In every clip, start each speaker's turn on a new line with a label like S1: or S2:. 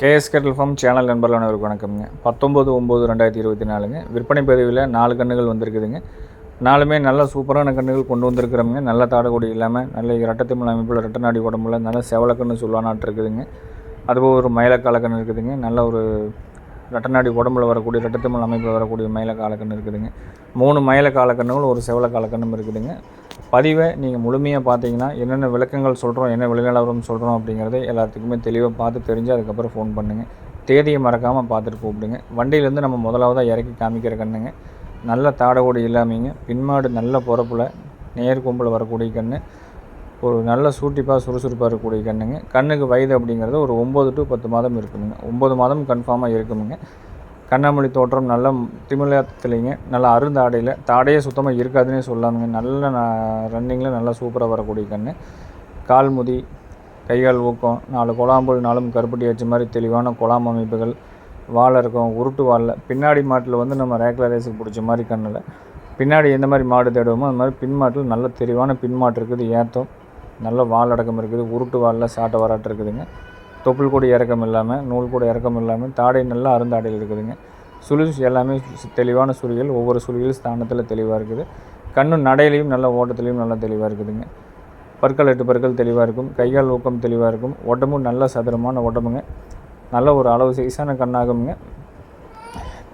S1: KS கேட்டல் form channel நண்பர்கள் அனைவருக்கு வணக்கம்ங்க. பத்தொம்பது ஒம்பது ரெண்டாயிரத்தி இருபத்தி நாலுங்க. விற்பனை பதிவில் நாலு கண்ணுகள் வந்திருக்குதுங்க. நாலுமே நல்ல சூப்பரான கண்ணுகள் கொண்டு வந்திருக்கிறோமுங்க. நல்ல தாடகுடி இல்லாமல் நல்ல இரட்டத்திமல் அமைப்பில் ரெட்டநாடி உடம்புல நல்ல செவலக்கண்ணு சொல்லானாட்டு இருக்குதுங்க. அதுபோல் ஒரு மயிலக்காலக்கண்ணு இருக்குதுங்க. நல்ல ஒரு ரெட்டநாடி உடம்புல வரக்கூடிய ரெட்டத்திமல் அமைப்பில் வரக்கூடிய மயிலக்கால காலக்கண்ணு இருக்குதுங்க. மூணு மயில காலக்கண்ணுகள் ஒரு செவலக்கால காலக்கண்ணும் இருக்குதுங்க. பதிவை நீங்கள் முழுமையாக பார்த்தீங்கன்னா என்னென்ன விளக்கங்கள் சொல்கிறோம் என்ன விளைநிலவரம் சொல்கிறோம் அப்படிங்கிறத எல்லாத்துக்குமே தெளிவாக பார்த்து தெரிஞ்சு அதுக்கப்புறம் ஃபோன் பண்ணுங்கள் தேதியை மறக்காமல் பார்த்துட்டு கூப்பிடுங்க. வண்டியிலேருந்து நம்ம முதலாவதாக இறக்கி காமிக்கிற கண்ணுங்க. நல்ல தாடகோடு இல்லாமீங்க. பின்மாடு நல்ல பொறப்பில் நேர்கொம்பில் வரக்கூடிய கண்ணு. ஒரு நல்ல சூட்டிப்பாக சுறுசுறுப்பாக இருக்கக்கூடிய கண்ணுங்க. கண்ணுக்கு வயது அப்படிங்கிறது ஒரு ஒம்பது டு பத்து மாதம் இருக்குதுங்க ஒம்பது மாதம் கன்ஃபார்மாக இருக்குமுங்க. கண்ணாமொழி தோற்றம் நல்ல திமிழத்துலேங்க. நல்ல அருந்தாடையில் தாடையே சுத்தமாக இருக்காதுன்னே சொல்லாமுங்க. நல்ல ரன்னிங்கில் நல்லா சூப்பராக வரக்கூடிய கண்ணு. கால் முதி கைகால் ஊக்கம் நாலு குழாம்புல் நாலும் கருப்பட்டி வச்ச மாதிரி தெளிவான குழாம் அமைப்புகள். வாழை இருக்கும் உருட்டு வாழில் பின்னாடி மாட்டில் வந்து நம்ம ரேக்லர் ரேஸுக்கு பிடிச்ச மாதிரி கண்ணில். பின்னாடி எந்த மாதிரி மாடு தேடுவோமோ அந்த மாதிரி பின் மாட்டில் நல்ல தெளிவான பின் மாட்டு இருக்குது ஏத்தம். நல்ல வாழடக்கம் இருக்குது உருட்டு வாலில் சாட்டை வராட்டு இருக்குதுங்க. தொப்புள் கூட இறக்கம் இல்லாமல் நூல் கூட இறக்கம் இல்லாமல் தாடை நல்லா அருந்தாடையில் இருக்குதுங்க. சுழி எல்லாமே தெளிவான சுழிகள். ஒவ்வொரு சுழிகள் ஸ்தானத்தில் தெளிவாக இருக்குது. கண்ணு நடையிலையும் நல்ல ஓட்டத்துலையும் நல்லா தெளிவாக இருக்குதுங்க. பற்கள் எட்டு பற்கள் தெளிவாக இருக்கும். கைகால் ஊக்கம் தெளிவாக இருக்கும். உடம்பும் நல்ல சதுரமான உடம்புங்க நல்ல ஒரு அளவு சைஸான கண்ணாகுங்க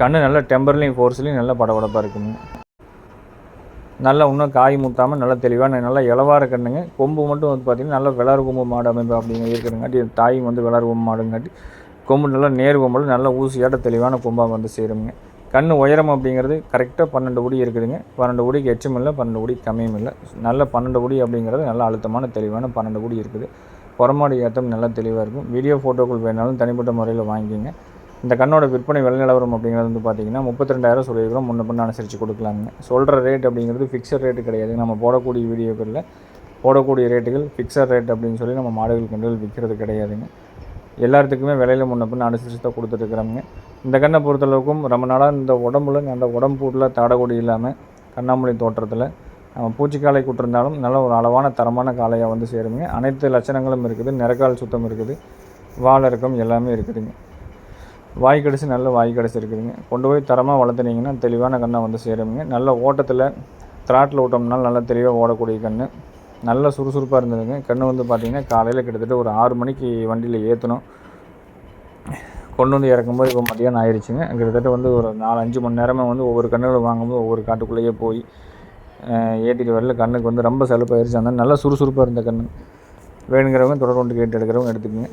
S1: கண்ணு நல்ல டெம்பர்லையும் ஃபோர்ஸ்லையும் நல்ல படபடப்பாக இருக்குங்க. நல்லா இன்னும் காய் முத்தாமல் நல்லா தெளிவாக நல்லா இளவார கண்ணுங்க. கொம்பு மட்டும் வந்து பார்த்திங்கன்னா நல்லா விளாறு கொம்பு மாடு அமைப்பு அப்படிங்க இருக்கிறங்காட்டி தாயும் வந்து விளாறு கொம்பு மாடுங்காட்டி. கொம்பு நல்லா நேர் கொம்பில் நல்லா ஊசியாட்ட தெளிவான கொம்பாக வந்து சேருங்க கண் உயரம் அப்படிங்கிறது கரெக்டாக பன்னெண்டு உடி இருக்குதுங்க. பன்னெண்டு உடிக்கு எச்சும் இல்லை பன்னெண்டு உடி கம்மியும் இல்லை. நல்ல பன்னெண்டு உடி அப்படிங்கிறது நல்ல அழுத்தமான தெளிவான பன்னெண்டு உடி இருக்குது. புறமாடி ஏற்றம் நல்லா தெளிவாக இருக்கும். வீடியோ ஃபோட்டோக்கள் வேணாலும் தனிப்பட்ட முறையில் வாங்கிக்கிங்க. இந்த கண்ணோட விற்பனை விலை நிலவரம் அப்படிங்கிறது வந்து பார்த்தீங்கன்னா முப்பத்தி ரெண்டாயிரம் சொல்லியிருக்கிறோம். முன்ன பண்ண அனுசரித்து கொடுக்கலாங்க. சொல்கிற ரேட் அப்படிங்கிறது ஃபிக்ஸட் ரேட்டு கிடையாது. நம்ம போடக்கூடிய வீடியோக்களில் போடக்கூடிய ரேட்டுகள் ஃபிக்ஸட் ரேட் அப்படின்னு சொல்லி நம்ம மாடுகள் கண்டுகள் விற்கிறது கிடையாதுங்க. எல்லாத்துக்குமே விலையில் முன்ன பின்ன அனுசரித்து தான் கொடுத்துட்ருக்குறாங்க இந்த கண்ணை பொறுத்தளவுக்கும் ரொம்ப நாளாக இந்த உடம்புல அந்த உடம்புல தாடகொடி இல்லாமல் கண்ணாமூலி தோற்றத்தில் நம்ம பூச்சிக்காலை கூட்டிருந்தாலும் நல்ல ஒரு அளவான தரமான காளையாக வந்து சேருங்க. அனைத்து லட்சணங்களும் இருக்குது. நிறக்கால் சுத்தம் இருக்குது. வால் எல்லாமே இருக்குதுங்க. வாய் கடிச்சு நல்ல வாய் கடிச்சு இருக்குதுங்க. கொண்டு போய் தரமாக வளர்த்துனீங்கன்னா தெளிவான கண்ணை வந்து சேருங்க. நல்ல ஓட்டத்தில் திராட்டில் ஓட்டம்னால நல்லா தெளிவாக ஓடக்கூடிய கண்ணு. நல்ல சுறுசுறுப்பாக இருந்ததுங்க கண்ணு வந்து பார்த்திங்கன்னா காலையில் கிட்டத்தட்ட ஒரு ஆறு மணிக்கு வண்டியில் ஏற்றணும் கொண்டு வந்து இறக்கும்போது இப்போ மதியானம் ஆயிடுச்சுங்க கிட்டத்தட்ட வந்து ஒரு நாலு அஞ்சு மணி நேரமாக வந்து ஒவ்வொரு கண்ணுகளும் வாங்கும்போது ஒவ்வொரு காட்டுக்குள்ளேயே போய் ஏற்றிட்டு வரல. கண்ணுக்கு வந்து ரொம்ப செலுப்பாயிருச்சு. அந்த நல்லா சுறுசுறுப்பாக இருந்த கண்ணு. வேணுங்கிறவங்க தொடர் கொண்டு கேட்டு எடுக்கிறவங்க எடுத்துக்கோங்க.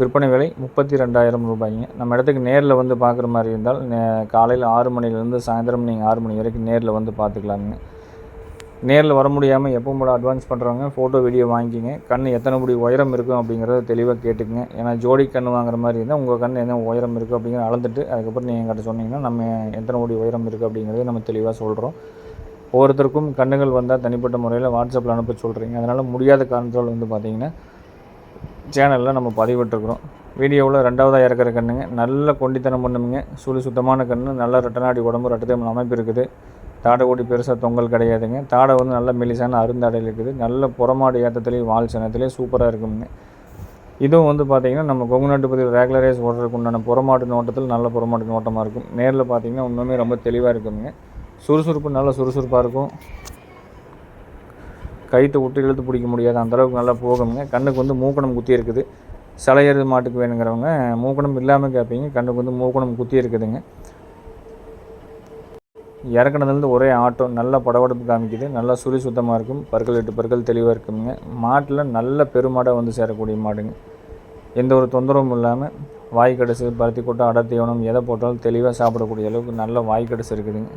S1: விற்பனை விலை முப்பத்தி ரெண்டாயிரம் ரூபாய்ங்க. நம்ம இடத்துக்கு நேரில் வந்து பார்க்குற மாதிரி இருந்தால் காலையில் ஆறு மணிலேருந்து சாயந்தரம் நீங்கள் ஆறு மணி வரைக்கும் நேரில் வந்து பார்த்துக்கலாமுங்க நேரில் வர முடியாமல் எப்பவும் போல அட்வான்ஸ் பண்ணுறவங்க ஃபோட்டோ வீடியோ வாங்கிக்கிங்க. கண் எத்தனை முடி உயரம் இருக்கும் அப்படிங்கிறத தெளிவாக கேட்டுக்குங்க. ஏன்னா ஜோடி கண் வாங்குற மாதிரி இருந்தால் உங்கள் கண் என்ன உயரம் இருக்குது அப்படிங்கிற அளந்துட்டு அதுக்கப்புறம் நீங்கள் எங்கிட்ட சொன்னீங்கன்னா நம்ம எத்தனை முடி உயரம் இருக்குது அப்படிங்கிறத நம்ம தெளிவாக சொல்கிறோம் ஒவ்வொருத்தருக்கும் கண்ணுகள் வந்தால் தனிப்பட்ட முறையில் வாட்ஸ்அப்பில் அனுப்ப சொல்கிறீங்க அதனால் முடியாத காரணத்தால் வந்து பார்த்தீங்கன்னா சேனலில் நம்ம பதிவிட்டுருக்குறோம். வீடியோவில் ரெண்டாவதாக இறக்குற கண்ணுங்க. நல்ல கொண்டித்தனம் பண்ணுங்க. சுழி சுத்தமான கண் நல்ல ரெட்டநாடி உடம்பு ரெட்டத்தை அமைப்பு இருக்குது. தாடை கூடி பெருசாக தொங்கல் கிடையாதுங்க. தாடை வந்து நல்ல மெலிசான அருந்தாடையில் இருக்குது. நல்ல புறமாடு ஏற்றத்துலேயும் வால் சனத்துலேயும் சூப்பராக இருக்குங்க. இதுவும் வந்து பார்த்தீங்கன்னா நம்ம கொங்கு பகுதியில் பதிவு ரேகுலரைஸ் ஓடுறதுக்கு உண்டான புறமாட்டு நோட்டத்தில் நல்ல புறமாட்டு நோட்டமாக இருக்கும். நேரில் பார்த்திங்கன்னா இன்னுமே ரொம்ப தெளிவாக இருக்குங்க. சுறுசுறுப்பு நல்ல சுறுசுறுப்பாக இருக்கும். கைத்தை விட்டு இழுத்து பிடிக்க முடியாது. அந்த அளவுக்கு நல்லா போகுங்க. கண்ணுக்கு வந்து மூக்கணம் குத்தி இருக்குது. சிலையறது மாட்டுக்கு வேணுங்கிறவங்க மூக்கணம் இல்லாமல் கேட்பீங்க கண்ணுக்கு வந்து மூக்கணம் குத்தி இருக்குதுங்க. இறக்குனதுலேருந்து ஒரே ஆட்டம் நல்ல படபடப்பு காமிக்குது நல்லா சுழி சுத்தமாக இருக்கும் பற்கள் எட்டு பற்கள் தெளிவாக இருக்குங்க மாட்டில் நல்ல பெருமாடாக வந்து சேரக்கூடிய மாடுங்க. எந்த ஒரு தொந்தரவும் இல்லாமல் வாய் கடைசு பருத்தி கொட்டை அடர்த்தீவனம் எதை போட்டாலும் தெளிவாக சாப்பிடக்கூடிய அளவுக்கு நல்ல வாய் கடைசு இருக்குதுங்க.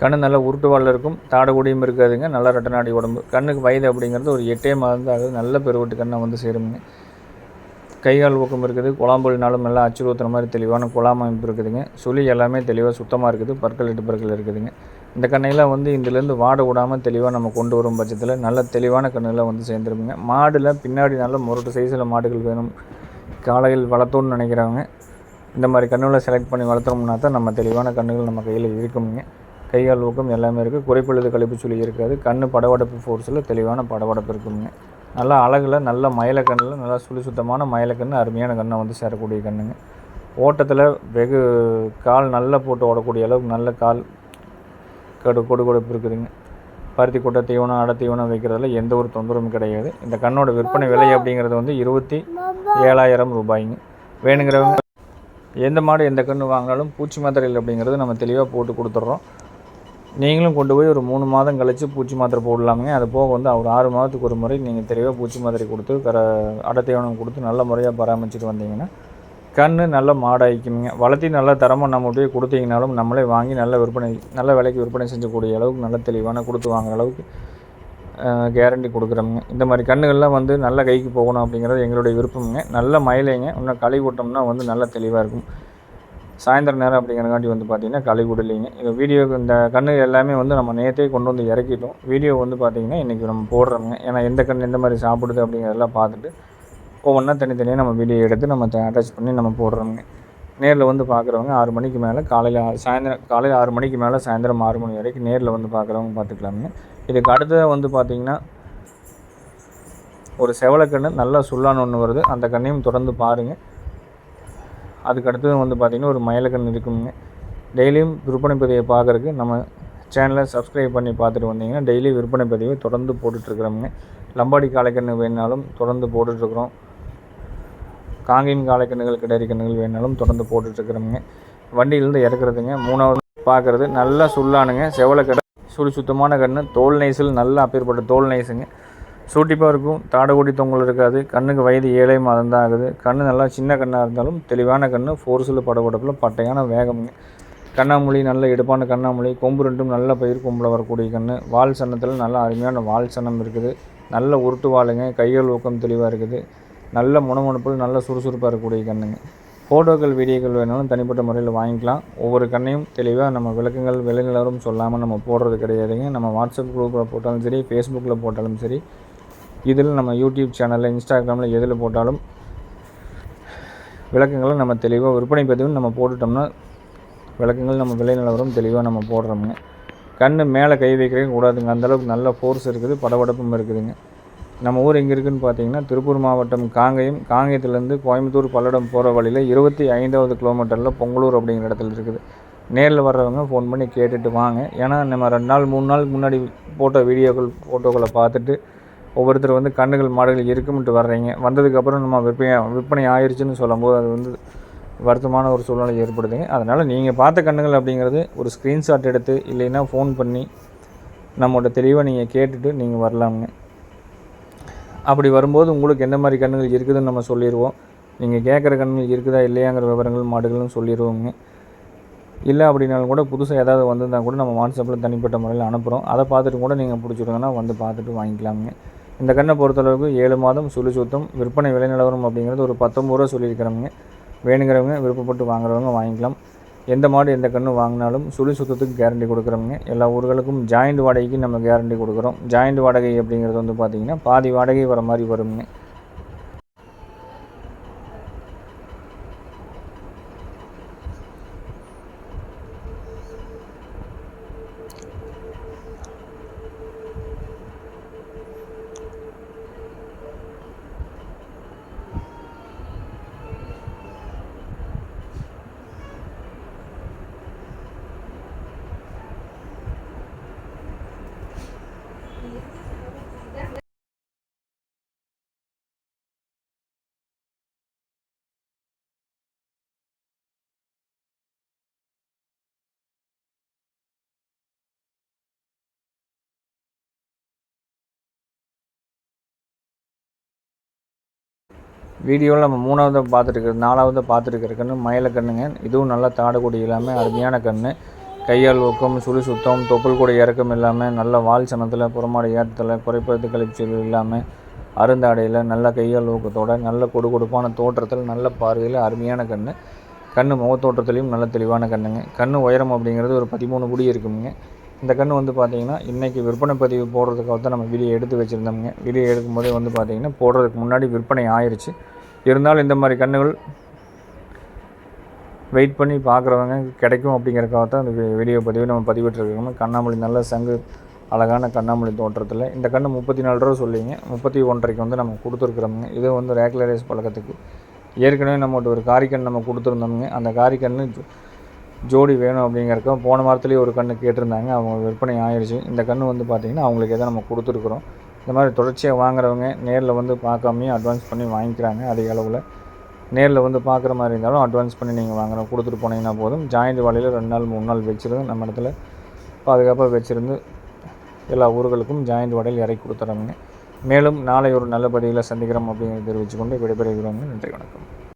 S1: கண் நல்ல உருட்டு வாலில் இருக்கும் தாடக்கூடியும் இருக்காதுங்க நல்ல ரெட்டநாடி உடம்பு. கண்ணுக்கு வயது அப்படிங்கிறது ஒரு எட்டே மாதம் தான் ஆகுது நல்ல பெருவட்டு கண்ணை வந்து சேருங்க கைகால் ஊக்கம் இருக்குது குழாம்புலினாலும் நல்லா அச்சுறுத்துற மாதிரி தெளிவான குழாம் அமைப்பு இருக்குதுங்க. சுழி எல்லாமே தெளிவாக சுத்தமாக இருக்குது பற்கள் எட்டு பற்கள் இருக்குதுங்க. இந்த கண்ணையெல்லாம் வந்து இதுலேருந்து வாட விடாமல் தெளிவாக நம்ம கொண்டு வரும் பட்சத்தில் நல்ல தெளிவான கண்ணுலாம் வந்து சேர்ந்துருக்குங்க. மாடில் பின்னாடி நல்ல முரட்டு சைஸில் மாடுகள் வேணும். காலையில் வளர்த்தோன்னு நினைக்கிறவங்க இந்த மாதிரி கண்ணுகளை செலக்ட் பண்ணி வளர்த்தோம்னா தான் நம்ம தெளிவான கண்ணுகள் நம்ம கையில் இருக்குங்க கைகால் ஊக்கம் எல்லாமே இருக்குது குறைப்பழுது கழிப்பு சுழி இருக்காது. கண் படவடப்பு ஃபோர்ஸில் தெளிவான படவடப்பு இருக்குங்க நல்லா அழகில் நல்ல மயிலக்கண்ணில் நல்லா சுழி சுத்தமான மயிலக்கண்ணு அருமையான கண்ணை வந்து சேரக்கூடிய கண்ணுங்க. ஓட்டத்தில் வெகு கால் நல்லா போட்டு ஓடக்கூடிய அளவுக்கு நல்ல கால் கடு கொடு கொடுப்பு இருக்குதுங்க. பருத்தி கொட்டை தீவனம் அடை தீவனம் வைக்கிறதுல எந்த ஒரு தொந்தரவும் கிடையாது. இந்த கண்ணோட விற்பனை விலை அப்படிங்கிறது வந்து இருபத்தி ஏழாயிரம் ரூபாய்ங்க. வேணுங்கிறவங்க எந்த மாடு எந்த கன்று வாங்கினாலும் பூச்சி மாத்திரைகள் அப்படிங்கிறது நம்ம தெளிவாக போட்டு கொடுத்துட்றோம். நீங்களும் கொண்டு போய் ஒரு மூணு மாதம் கழித்து பூச்சி மாத்திரை போடலாமுங்க. அது போக வந்து ஒரு ஆறு மாதத்துக்கு ஒரு முறை நீங்கள் தெளிவாக பூச்சி மாத்திரை கொடுத்து கர அடை கொடுத்து நல்ல முறையாக பராமரிச்சுட்டு வந்தீங்கன்னா கன்று நல்ல மாடாய்க்குங்க வளர்த்தி நல்ல தரமாக நம்ம போய் கொடுத்தீங்கனாலும் நம்மளே வாங்கி நல்ல விற்பனை நல்ல விலைக்கு விற்பனை செஞ்சக்கூடிய அளவுக்கு நல்ல தெளிவான கொடுத்து வாங்குற அளவுக்கு கேரண்டி கொடுக்குறோமுங்க. இந்த மாதிரி கன்றுகள்லாம் வந்து நல்ல கைக்கு போகணும் அப்படிங்கிறது எங்களுடைய விருப்பமுங்க. நல்ல மயிலைங்க. இன்னும் களி விட்டோம்னா வந்து நல்ல தெளிவாக இருக்கும். சாயந்தரம் நேரம் அப்படிங்கிறங்காட்டி வந்து பார்த்திங்கன்னா களி விடலைங்க இந்த வீடியோ இந்த கன்று எல்லாமே வந்து நம்ம நேற்றே கொண்டு வந்து இறக்கிட்டோம். வீடியோ வந்து பார்த்திங்கன்னா இன்றைக்கி நம்ம போடுறோங்க. ஏன்னா எந்த கன்று எந்த மாதிரி சாப்பிடுது அப்படிங்கிறதெல்லாம் பார்த்துட்டு ஒவ்வொன்றா தனித்தனியாக நம்ம வீடியோ எடுத்து நம்ம அட்டாச் பண்ணி நம்ம போடுறோங்க. நேரில் வந்து பார்க்குறவங்க ஆறு மணிக்கு மேலே காலையில் சாயந்தரம் காலையில் ஆறு மணிக்கு மேலே சாயந்தரம் ஆறு மணி வரைக்கும் நேரில் வந்து பார்க்குறவங்க பார்த்துக்கலாமுங்க இதுக்கு அடுத்தது வந்து பார்த்திங்கன்னா ஒரு செவலக்கண்ணு நல்லா சுல்லான்னு ஒன்று வருது. அந்த கண்ணையும் தொடர்ந்து பாருங்கள் அதுக்கு அடுத்தது வந்து பார்த்திங்கன்னா ஒரு மயிலக்கண் இருக்குங்க. டெய்லியும் விற்பனை பதிவை பார்க்குறக்கு நம்ம சேனலை சப்ஸ்கிரைப் பண்ணி பார்த்துட்டு வந்தீங்கன்னா டெய்லி விற்பனை பதிவை தொடர்ந்து போட்டுட்ருக்குறோமுங்க. லம்பாடி காலைக்கண்ணு வேணாலும் தொடர்ந்து போட்டுட்ருக்குறோம். காங்கின் காலைக்கண்ணுகள் கிடரி கண்ணுகள் வேணாலும் தொடர்ந்து போட்டுட்ருக்குறோமுங்க. வண்டியிலேருந்து இறக்குறதுங்க. மூணாவது பார்க்குறது. நல்லா சுல்லானுங்க. செவலை கடை சுழி சுத்தமான கன்று தோல் நைசில் நல்லா அப்பேற்பட்ட தோல் நைஸுங்க சூட்டிப்பாக இருக்கும் தாடகோடி தொங்கல் இருக்காது. கண்ணுக்கு வயது ஏழை மாதம் தான் ஆகுது. கண் நல்லா சின்ன கண்ணாக இருந்தாலும் தெளிவான கண் ஃபோர்ஸில் படகுடப்பில் பட்டையான வேகம்ங்க கண்ணாமொழி நல்ல எடுப்பான கண்ணாமொழி கொம்பு ரெண்டும் நல்ல பயிர் கொம்பில் வரக்கூடிய கண் வால் சன்னத்தில் நல்ல அருமையான வால் சன்னம் இருக்குது. நல்ல உருட்டு வாளுங்க கைகள் ஊக்கம் தெளிவாக இருக்குது. நல்ல முணமுணுப்பில் நல்ல சுறுசுறுப்பாக இருக்கக்கூடிய கண்ணுங்க. ஃபோட்டோக்கள் வீடியோக்கள் வேணாலும் தனிப்பட்ட முறையில் வாங்கிக்கலாம். ஒவ்வொரு கண்ணையும் தெளிவாக நம்ம விளக்கங்கள் விலைநிலவரம் சொல்லாமல் நம்ம போடுறது கிடையாதுங்க. நம்ம வாட்ஸ்அப் குரூப்பில் போட்டாலும் சரி ஃபேஸ்புக்கில் போட்டாலும் சரி இதில் நம்ம யூடியூப் சேனலில் இன்ஸ்டாகிராமில் எதில் போட்டாலும் விளக்கங்களை நம்ம தெளிவாக விற்பனை பதிவு நம்ம போட்டுட்டோம்னா விளக்கங்கள் நம்ம விலை நிலவரம் தெளிவாக நம்ம போடுறோமுங்க. கண் மேலே கை வைக்கவே கூடாதுங்க. அந்தளவுக்கு நல்ல ஃபோர்ஸ் இருக்குது படபடப்பும் இருக்குதுங்க. நம்ம ஊர் எங்கே இருக்குதுன்னு பார்த்தீங்கன்னா திருப்பூர் மாவட்டம் காங்கயம். காங்கயத்துலேருந்து கோயம்புத்தூர் பல்லடம் போகிற வழியில் இருபத்தி ஐந்தாவது கிலோமீட்டரில் பொங்கலூர் அப்படிங்கிற இடத்துல இருக்குது. நேரில் வர்றவங்க ஃபோன் பண்ணி கேட்டுட்டு வாங்க. ஏன்னா நம்ம ரெண்டு நாள் மூணு நாளுக்கு முன்னாடி போட்டோ வீடியோக்கள் ஃபோட்டோக்களை பார்த்துட்டு ஒவ்வொருத்தர் வந்து கண்ணுகள் மாடுகள் இருக்கும்ட்டு வர்றீங்க. வந்ததுக்கப்புறம் நம்ம விற்பனை விற்பனை ஆயிடுச்சுன்னு சொல்லும்போது அது வந்து வருத்தமான ஒரு சூழ்நிலை ஏற்படுதுங்க அதனால் நீங்கள் பார்த்த கண்ணுகள் அப்படிங்கிறது ஒரு ஸ்க்ரீன்ஷாட் எடுத்து இல்லைன்னா ஃபோன் பண்ணி நம்மளோட தெளிவாக நீங்கள் கேட்டுட்டு நீங்கள் வரலாமுங்க. அப்படி வரும்போது உங்களுக்கு எந்த மாதிரி கண்ணுகள் இருக்குதுன்னு நம்ம சொல்லிடுவோம் நீங்கள் கேட்குற கண்ணுகள் இருக்குதா இல்லையாங்கிற விவரங்கள் மாடுகளும் சொல்லிடுவோங்க இல்லை அப்படின்னாலும் கூட புதுசாக ஏதாவது வந்திருந்தால் கூட நம்ம வாட்ஸ்அப்பில் தனிப்பட்ட முறையில் அனுப்புகிறோம் அதை பார்த்துட்டு கூட நீங்கள் பிடிச்சிருங்கன்னா வந்து பார்த்துட்டு வாங்கிக்கலாமுங்க. இந்த கண்ணை பொறுத்தளவுக்கு ஏழு மாதம் சுழி சுத்தம் விற்பனை விலை நிலவரம் அப்படிங்கிறது ஒரு பத்தொம்பது ரூபா சொல்லியிருக்கிறவங்க. வேணுங்கிறவங்க விருப்பப்பட்டு வாங்குறவங்க வாங்கிக்கலாம். எந்த மாடு எந்த கன்று வாங்கினாலும் சுழி சுத்தத்துக்கு கேரண்டி கொடுக்குறவங்க. எல்லா ஊர்களுக்கும் ஜாயிண்ட் வாடகைக்கு நம்ம கேரண்டி கொடுக்குறோம். ஜாயிண்ட் வாடகை அப்படிங்கிறது வந்து பார்த்திங்கன்னா பாதி வாடகை வர மாதிரி வருங்க. வீடியோவில் நம்ம மூணாவது பார்த்துட்டு நாலாவது பார்த்துட்டு கண்ணு மயில கண்ணுங்க. இதுவும் நல்லா தாடக்கூடிய இல்லாமல் அருமையான கன்று கையால் ஊக்கம் சுழி சுத்தம் தொப்புள் கூட இறக்கம் இல்லாமல் நல்ல வால் சனத்தில் புறமாடு ஏற்றத்தில் குறைப்பது கழிச்சல் இல்லாமல் அருந்தாடையில் நல்ல கையால் ஊக்கத்தோட நல்ல கொடு கொடுப்பான தோற்றத்தில் நல்ல பார்வையில் அருமையான கன்று கண் முகத்தோற்றத்துலேயும் நல்ல தெளிவான கண்ணுங்க. கண் உயரம் அப்படிங்கிறது ஒரு பதிமூணு குடி இருக்குங்க இந்த கன்று வந்து பார்த்திங்கன்னா இன்றைக்கி விற்பனை பதிவு போடுறதுக்காக தான் நம்ம வீடியோ எடுத்து வச்சுருந்தோம்ங்க. வீடியோ எடுக்கும்போதே வந்து பார்த்திங்கன்னா போடுறதுக்கு முன்னாடி விற்பனை ஆயிடுச்சு இருந்தாலும் இந்த மாதிரி கன்றுகள் வெயிட் பண்ணி பார்க்குறவங்க கிடைக்கும் அப்படிங்கிறக்காக தான் அந்த வீடியோ பதிவு நம்ம பதிவிட்டுருக்கோம் கண்ணாமொழி நல்ல சங்கு அழகான கண்ணாமொழி தோற்றத்தில். இந்த கன்று முப்பத்தி நாலு ரூபா சொல்லிங்க முப்பத்தி ஒன்றரைக்கு வந்து நம்ம கொடுத்துருக்குறோமுங்க. இது வந்து ரேகுலரைஸ் பழக்கத்துக்கு. ஏற்கனவே நம்மகிட்ட ஒரு காரிக்கண் நம்ம கொடுத்துருந்தோமுங்க. அந்த காரிக்கண்ணு ஜோடி வேணும் அப்படிங்கிறக்க போன வாரத்துலேயே ஒரு கன்று கேட்டிருந்தாங்க. அவங்க விற்பனை ஆயிடுச்சு இந்த கன்று வந்து பார்த்திங்கன்னா அவங்களுக்கு எதை நம்ம கொடுத்துருக்குறோம். இந்த மாதிரி தொடர்ச்சியாக வாங்குறவங்க நேரில் வந்து பார்க்காமையும் அட்வான்ஸ் பண்ணி வாங்கிக்கிறாங்க அதிக அளவில். நேரில் வந்து பார்க்குற மாதிரி இருந்தாலும் அட்வான்ஸ் பண்ணி நீங்கள் வாங்கணும் கொடுத்துட்டு போனீங்கன்னா போதும். ஜாயிண்ட் வாழையில் ரெண்டு நாள் மூணு நாள் வச்சுருந்து நம்ம இடத்துல பாதுகாப்பாக வச்சுருந்து எல்லா ஊர்களுக்கும் ஜாயிண்ட் வாடையில் இறக்கி கொடுத்துறாங்க மேலும் நாளை ஒரு நல்ல பதிவில் சந்திக்கிறோம் அப்படிங்கிறத தெரிவித்துக்கொண்டு விடைபெறுகிறோங்க நன்றி வணக்கம்.